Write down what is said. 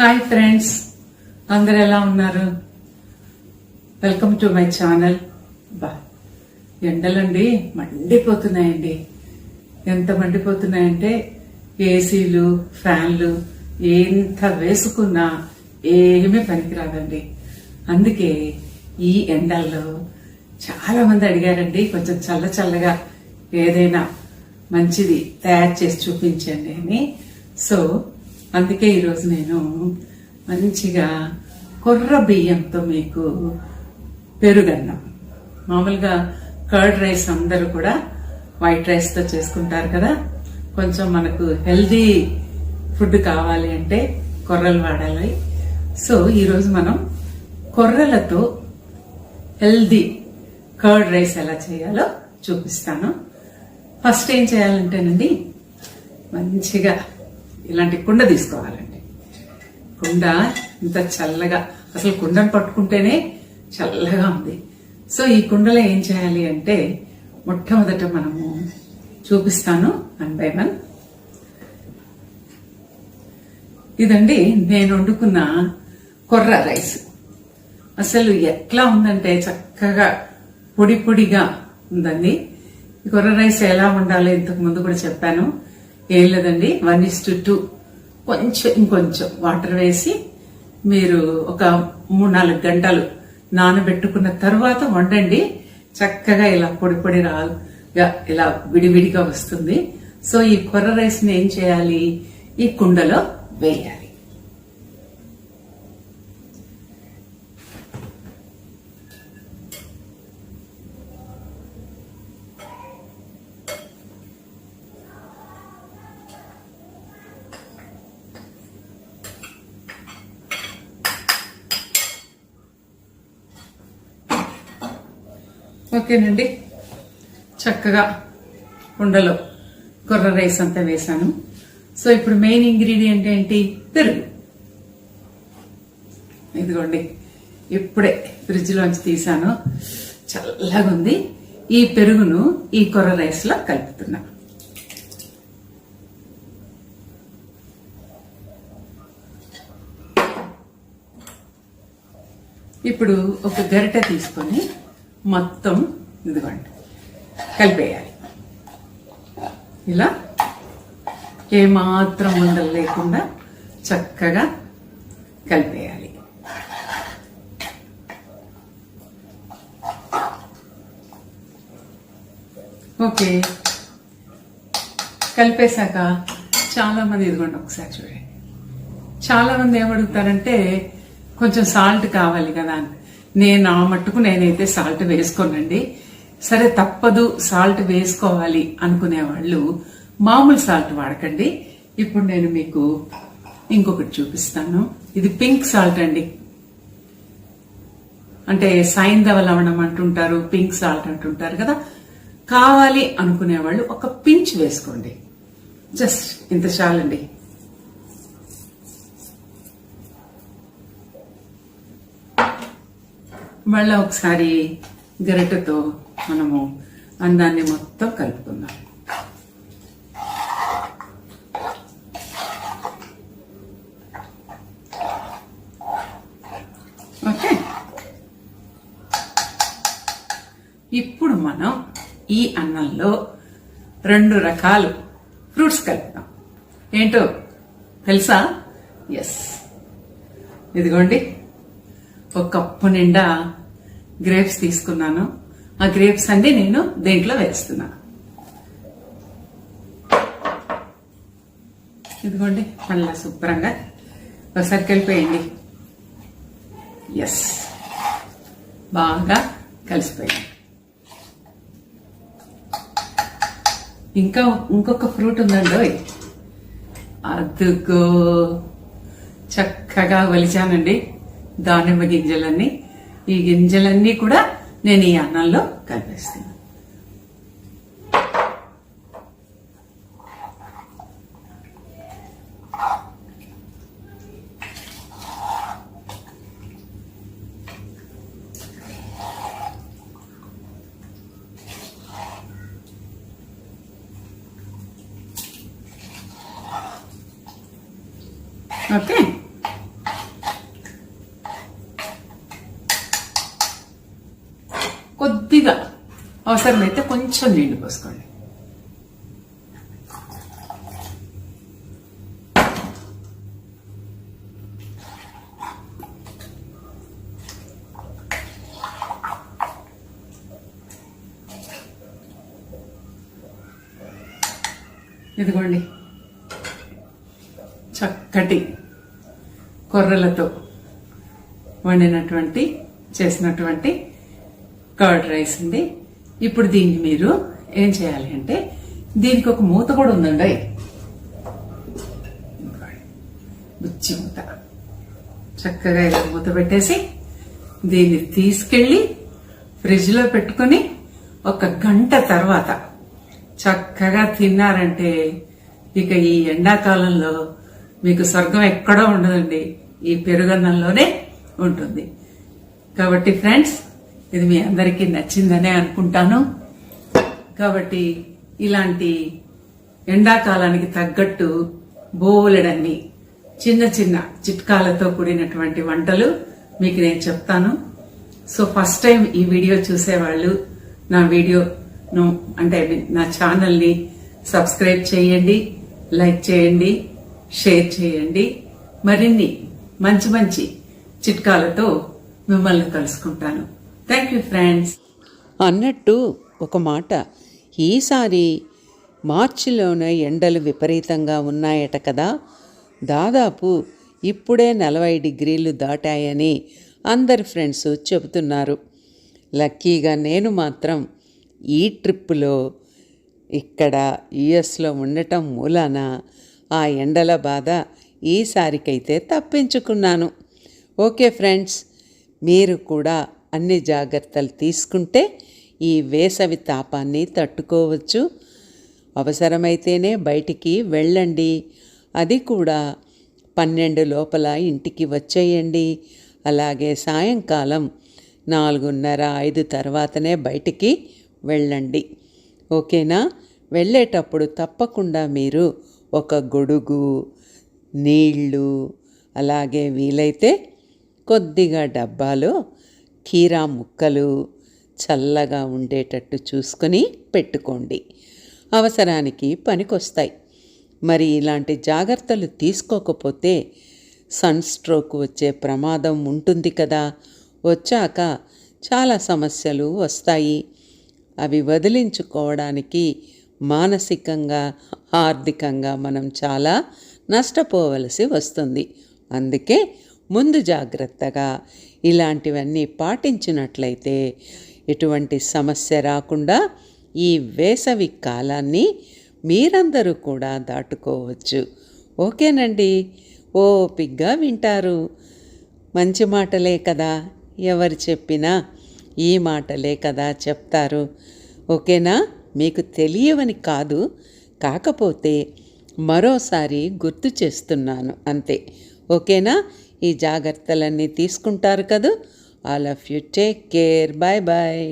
Hi friends అందరు ఎలా ఉన్నారు? వెల్కమ్ టు మై ఛానల్ బా ఎండలండి మండిపోతున్నాయండి. ఎంత మండిపోతున్నాయంటే ఏసీలు ఫ్యాన్లు ఎంత వేసుకున్నా ఏమీ పనికిరాదండి. అందుకే ఈ ఎండల్లో చాలా మంది అడిగారండి కొంచెం చల్ల చల్లగా ఏదైనా మంచిది తయారు చేసి చూపించండి అని. సో అందుకే ఈరోజు నేను మంచిగా కొర్ర బియ్యంతో మీకు పెరుగన్నం. మామూలుగా కర్డ్ రైస్ అందరూ కూడా వైట్ రైస్తో చేసుకుంటారు కదా. కొంచెం మనకు హెల్దీ ఫుడ్ కావాలి అంటే కొర్రలు వాడాలి. సో ఈరోజు మనం కొర్రలతో హెల్దీ కర్డ్ రైస్ ఎలా చేయాలో చూపిస్తాను. ఫస్ట్ ఏం చేయాలంటేనండి మంచిగా ఇలాంటి కుండ తీసుకోవాలండి. కుండ ఇంత చల్లగా అసలు కుండను పట్టుకుంటేనే చల్లగా ఉంది. సో ఈ కుండలో ఏం చేయాలి అంటే మొట్టమొదట మనము చూపిస్తాను వన్ బై వన్. ఇదండి నేను వండుకున్న కొర్ర రైస్. అసలు ఎట్లా ఉందంటే చక్కగా పొడి పొడిగా ఉందండి. ఈ కొర్ర రైస్ ఎలా ఉండాలో ఇంతకు ముందు కూడా చెప్పాను. ఏం లేదండి వన్ ఇస్ టు టూ కొంచెం ఇంకొంచెం వాటర్ వేసి మీరు ఒక మూడు నాలుగు గంటలు నానబెట్టుకున్న తర్వాత వండండి. చక్కగా ఇలా పొడి పొడి రాగా ఇలా విడివిడిగా వస్తుంది. సో ఈ కొర్ర రైస్ని ఏం చేయాలి? ఈ కుండలో వేయాలి. ఓకేనండి. చక్కగా కుండలో కొర్ర రైస్ అంతా వేసాను సో ఇప్పుడు మెయిన్ ఇంగ్రీడియంట్ ఏంటి? పెరుగు. ఇదిగోండి. ఇప్పుడే ఫ్రిడ్జ్ లోంచి తీసాను చల్లగా ఉంది ఈ పెరుగును ఈ కొర్ర రైస్లో కలుపుతున్నా. ఇప్పుడు ఒక గరిటె తీసుకొని మొత్తం ఇదిగోండి. కలిపేయాలి. ఇలా ఏమాత్రం ఉండలు లేకుండా చక్కగా కలిపేయాలి. ఓకే. కలిపేశాక చాలామంది ఇదిగోండి ఒకసారి చూడండి. చాలా మంది ఏమడుగుతారంటే కొంచెం సాల్ట్ కావాలి కదా అని. నేను ఆ మట్టుకు నేనైతే సాల్ట్ వేసుకోనండి. సరే తప్పదు సాల్ట్ వేసుకోవాలి అనుకునే వాళ్ళు మామూలు సాల్ట్ వాడకండి. ఇప్పుడు నేను మీకు ఇంకొకటి చూపిస్తాను. ఇది పింక్ సాల్ట్ అండి. అంటే సైంధవ లవణం అంటుంటారు పింక్ సాల్ట్ అంటుంటారు కదా? కావాలి అనుకునే వాళ్ళు ఒక పించ్ వేసుకోండి. జస్ట్ ఇంత చాలండి. మళ్ళీ ఒకసారి గరిటెతో మనము అందాన్ని మొత్తం కలుపుకుందాం. ఓకే. ఇప్పుడు మనం ఈ అన్నంలో రెండు రకాలు ఫ్రూట్స్ కలుపుతాం. ఏంటో తెలుసా? ఎస్ ఇదిగోండి. ఒక కప్పు నిండా గ్రేప్స్ తీసుకున్నాను. ఆ గ్రేప్స్ అన్ని నేను దేంట్లో వేస్తున్నా. ఇదిగోండి మళ్ళా శుభ్రంగా ఒకసారి కలిపేయండి. ఎస్ బాగా కలిసిపోయింది. ఇంకా ఇంకొక ఫ్రూట్ ఉందండి అదుగో. చక్కగా వలిచానండి. దానిమ్మ గింజలన్నీ. ఈ గింజలన్నీ కూడా నేను ఈ అన్నంలో కలిపేస్తాను. ఓకే? అవసరమైతే కొంచెం నీళ్ళు పోసుకోండి. ఇదిగోండి. చక్కటి కొర్రలతో వండినటువంటి చేసినటువంటి కర్డ్ రైస్ ఉంది. ఇప్పుడు దీన్ని మీరు ఏం చేయాలి అంటే దీనికి ఒక మూత కూడా ఉందండి. బుచ్చి మూత. చక్కగా ఇలా మూత పెట్టేసి దీన్ని తీసుకెళ్ళి ఫ్రిడ్జ్లో పెట్టుకొని ఒక గంట తర్వాత చక్కగా తిన్నారంటే ఇక ఈ ఎండాకాలంలో మీకు స్వర్గం ఎక్కడో ఉండదండి. ఈ పెరుగన్నంలోనే ఉంటుంది. కాబట్టి ఫ్రెండ్స్ ఇది మీ అందరికీ నచ్చిందనే అనుకుంటాను. కాబట్టి ఇలాంటి ఎండాకాలానికి తగ్గట్టు బోలెడన్ని చిన్న చిన్న చిట్కాలతో కూడినటువంటి వంటలు మీకు నేను చెప్తాను. సో ఫస్ట్ టైం ఈ వీడియో చూసేవాళ్ళు నా వీడియోను అంటే నా ఛానల్ని సబ్స్క్రైబ్ చేయండి లైక్ చేయండి షేర్ చేయండి. మరిన్ని మంచి మంచి చిట్కాలతో మిమ్మల్ని కలుసుకుంటాను. థ్యాంక్ యూ ఫ్రెండ్స్ అన్నట్టు ఒక మాట ఈసారి మార్చిలోనే ఎండలు విపరీతంగా ఉన్నాయట కదా. దాదాపు ఇప్పుడే నలభై డిగ్రీలు దాటాయని అందరి ఫ్రెండ్స్ చెబుతున్నారు. లక్కీగా నేను మాత్రం ఈ ట్రిప్పులో ఇక్కడ యుఎస్లో ఉండటం మూలాన ఆ ఎండల బాధ ఈసారికైతే తప్పించుకున్నాను. Okay friends. మీరు కూడా అన్ని జాగ్రత్తలు తీసుకుంటే ఈ వేసవి తాపాన్ని తట్టుకోవచ్చు. అవసరమైతేనే బయటికి వెళ్ళండి. అది కూడా పన్నెండు లోపల ఇంటికి వచ్చేయండి. అలాగే సాయంకాలం నాలుగున్నర ఐదు తర్వాతనే బయటికి వెళ్ళండి. ఓకేనా? వెళ్ళేటప్పుడు తప్పకుండా మీరు ఒక గొడుగు నీళ్ళు అలాగే వీలైతే కొద్దిగా డబ్బాలో కీరా ముక్కలు చల్లగా ఉండేటట్టు చూసుకొని పెట్టుకోండి. అవసరానికి పనికొస్తాయి. మరి ఇలాంటి జాగ్రత్తలు తీసుకోకపోతే సన్ స్ట్రోక్ వచ్చే ప్రమాదం ఉంటుంది కదా. వచ్చాక చాలా సమస్యలు వస్తాయి. అవి వదిలించుకోవడానికి మానసికంగా ఆర్థికంగా మనం చాలా నష్టపోవలసి వస్తుంది. అందుకే ముందు జాగ్రత్తగా ఇలాంటివన్నీ పాటించినట్లయితే ఎటువంటి సమస్య రాకుండా ఈ వేసవి కాలాన్ని మీరందరూ కూడా దాటుకోవచ్చు. ఓకేనండి. ఓపిగ్గా వింటారు. మంచి మాటలే కదా. ఎవరు చెప్పినా ఈ మాటలే కదా చెప్తారు. ఓకేనా? మీకు తెలియవని కాదు. కాకపోతే మరోసారి గుర్తు చేస్తున్నాను అంతే. ఓకేనా? ఈ జాగ్రత్తలన్నీ తీసుకుంటారు కదూ. All of you take care bye bye